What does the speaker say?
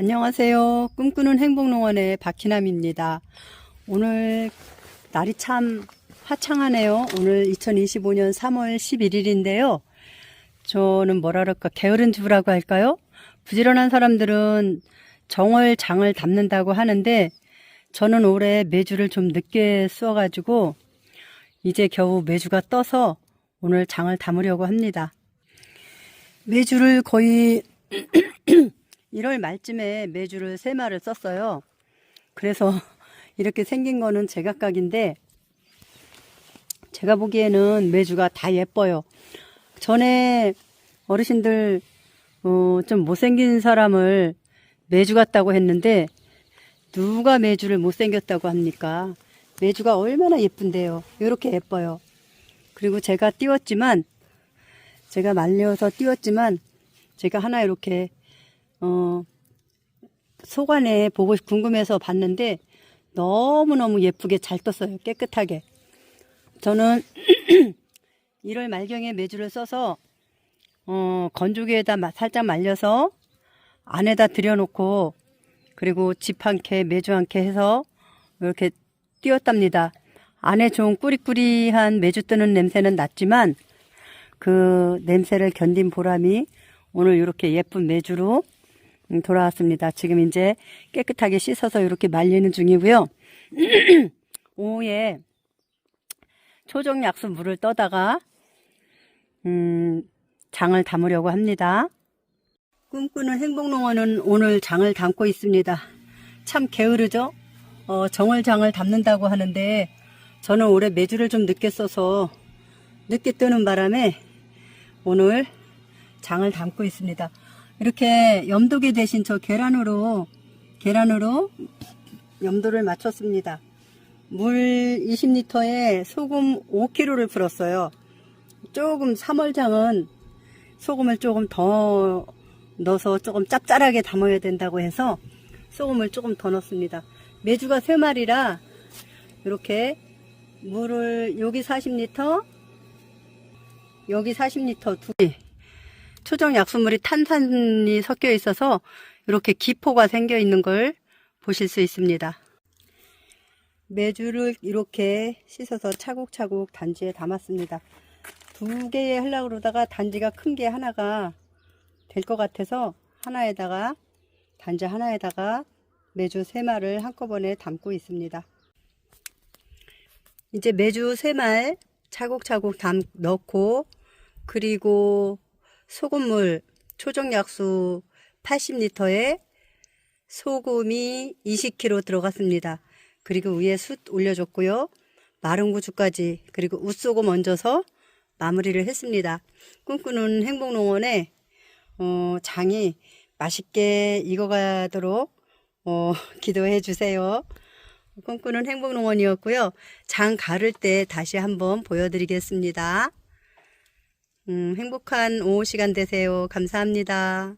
안녕하세요. 꿈꾸는 행복농원의 박희남입니다. 오늘 날이 참 화창하네요. 오늘 2025년 3월 11일인데요. 저는 뭐라 그럴까, 게으른 주부라고 할까요? 부지런한 사람들은 정월 장을 담는다고 하는데, 저는 올해 매주를 좀 늦게 쏘가지고, 이제 겨우 매주가 떠서 오늘 장을 담으려고 합니다. 매주를 거의 1월 말쯤에 매주를 세 마를 썼어요. 그래서 이렇게 생긴 거는 제각각인데 제가 보기에는 매주가 다 예뻐요. 전에 어르신들 어, 좀 못생긴 사람을 매주 같다고 했는데 누가 매주를 못생겼다고 합니까? 매주가 얼마나 예쁜데요. 이렇게 예뻐요. 그리고 제가 띄웠지만 제가 말려서 띄웠지만 제가 하나 이렇게 어, 소관에 보고 싶- 궁금해서 봤는데 너무너무 예쁘게 잘 떴어요. 깨끗하게. 저는 1월 말경에 매주를 써서 어, 건조기에다 마- 살짝 말려서 안에다 들여놓고 그리고 집한 캐, 매주 한캐 해서 이렇게 띄웠답니다. 안에 좀 꾸리꾸리한 매주 뜨는 냄새는 났지만 그 냄새를 견딘 보람이 오늘 이렇게 예쁜 매주로 음, 돌아왔습니다. 지금 이제 깨끗하게 씻어서 이렇게 말리는 중이고요. 오후에 초정 약수 물을 떠다가 음, 장을 담으려고 합니다. 꿈꾸는 행복농원은 오늘 장을 담고 있습니다. 참 게으르죠? 어, 정월장을 담는다고 하는데 저는 올해 매주를 좀 늦게 써서 늦게 뜨는 바람에 오늘 장을 담고 있습니다. 이렇게 염도계 대신 저 계란으로 계란으로 염도를 맞췄습니다. 물 20리터에 소금 5kg를 풀었어요. 조금 3월장은 소금을 조금 더 넣어서 조금 짭짤하게 담아야 된다고 해서 소금을 조금 더 넣습니다. 메주가 3마리라 이렇게 물을 여기 40리터 여기 40리터 두 개. 초정 약수물이 탄산이 섞여 있어서 이렇게 기포가 생겨 있는 걸 보실 수 있습니다. 메주를 이렇게 씻어서 차곡차곡 단지에 담았습니다. 두 개에 하려고 그러다가 단지가 큰 게 하나가 될 것 같아서 하나에다가 단지 하나에다가 매주 세 마를 한꺼번에 담고 있습니다. 이제 매주 세 말 차곡차곡 담 넣고 그리고 소금물 초정 약수 80리터에 소금이 20kg 들어갔습니다. 그리고 위에 숯 올려줬고요. 마른 고추까지 그리고 웃소금 얹어서 마무리를 했습니다. 꿈꾸는 행복농원에 어, 장이 맛있게 익어가도록 어, 기도해 주세요. 꿈꾸는 행복농원이었고요. 장 가를 때 다시 한번 보여드리겠습니다. 음, 행복한 오후 시간 되세요. 감사합니다.